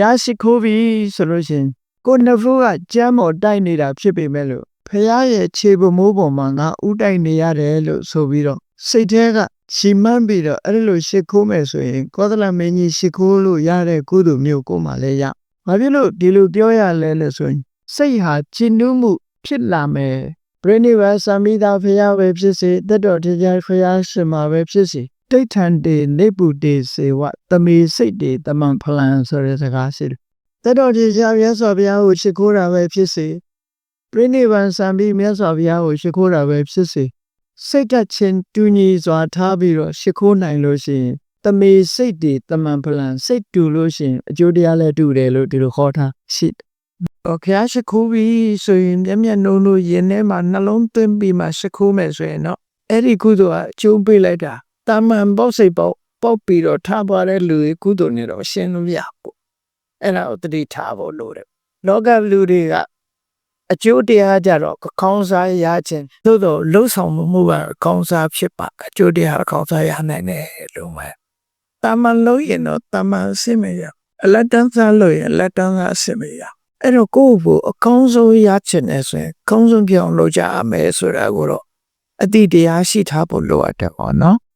ះရှိခိုးပြီဆိုလို့ရှရင်ကိုနှစ်ဖူးကကြမ်းမော်တိုက်နေတာဖြစ်ပေမဲ့လို့ဖះရဲ့ခြေပမိုးပေါ်မှာငါဥတိုက်နေရတယ်လို့ဆိုပြီးတော့စိတ်ထဲကရှီမန်းပြီးတော့အဲ့လိုရှိခိုးမယ်ဆိုရင်ကောသလမင်းကြီးရှိခိုးလို့ရတဲ့ကုသိုလ်မျိုးကိုမှလည်းရ။ဘာဖြစ်လို့ဒီလိုပြောရလဲလို့ဆိုရင်စိတ်ဟာကျဉ်နှူးမှုဖြစ်လာမယ်။ပြိဋိဘသံမိတာဖះပဲဖြစ်စေတက်တော်တရားဖះရှင်မှာပဲဖြစ်စေ တိဋ္ဌံတေနေပုတေစေဝတမေစိတ်တေတမန်ဖလံဆိုတဲ့စကားရှိတယ်။တတော်ဒီရှားမြတ်စွာဘုရားကိုရှိခိုးတာပဲဖြစ်စေပြိနိဗ္ဗာန်စံပြီးမြတ်စွာဘုရားကိုရှိခိုးတာပဲဖြစ်စေစိတ်တချင်းတူညီစွာထားပြီးတော့ရှိခိုးနိုင်လို့ရှိရင်တမေစိတ်တေတမန်ဖလံစိတ်တူလို့ရှိရင်အကျိုးတရားလည်းတူတယ်လို့ဒီလိုခေါ်ထားရှိတယ်။အော်ခရရှိခိုးပြီးဆိုရင်မျက်မျက်နှုံးလို့ရင်ထဲမှာနှလုံးသွင်းပြီးမှရှိခိုးမယ်ဆိုရင်တော့အဲ့ဒီကုသိုလ်ကအကျိုးပေးလိုက်တာ တာမန်ပေါ့စိတ်ပေါ့ပေါက်ပြီးတော့ထားသွားတဲ့လူတွေကုသိုလ်နဲ့တော့ရှင်းလို့မရဘူး။အဲ့ဒါကိုတတိထားဖို့လိုတယ်။လောကလူတွေကအကျိုးတရားကြတော့ကောင်းစားရခြင်းသို့တော့လှုပ်ဆောင်မှုကကောင်းစားဖြစ်ပါအကျိုးတရားကောင်းစားရနိုင်တယ်လို့ပဲ။တာမန်လို့ရင်တော့တာမန်အစစ်မရအလက်တန်းစားလို့ရင်အလက်တန်းစားအစစ်မရအဲ့တော့ကိုယ့်ကိုအကောင်းဆုံးရခြင်းနဲ့ဆိုရင်အကောင်းဆုံးပြောင်းလုပ်ကြရမယ်ဆိုတာကိုတော့အတိတရားရှိထားဖို့လိုအပ်တယ်ပေါ့နော်။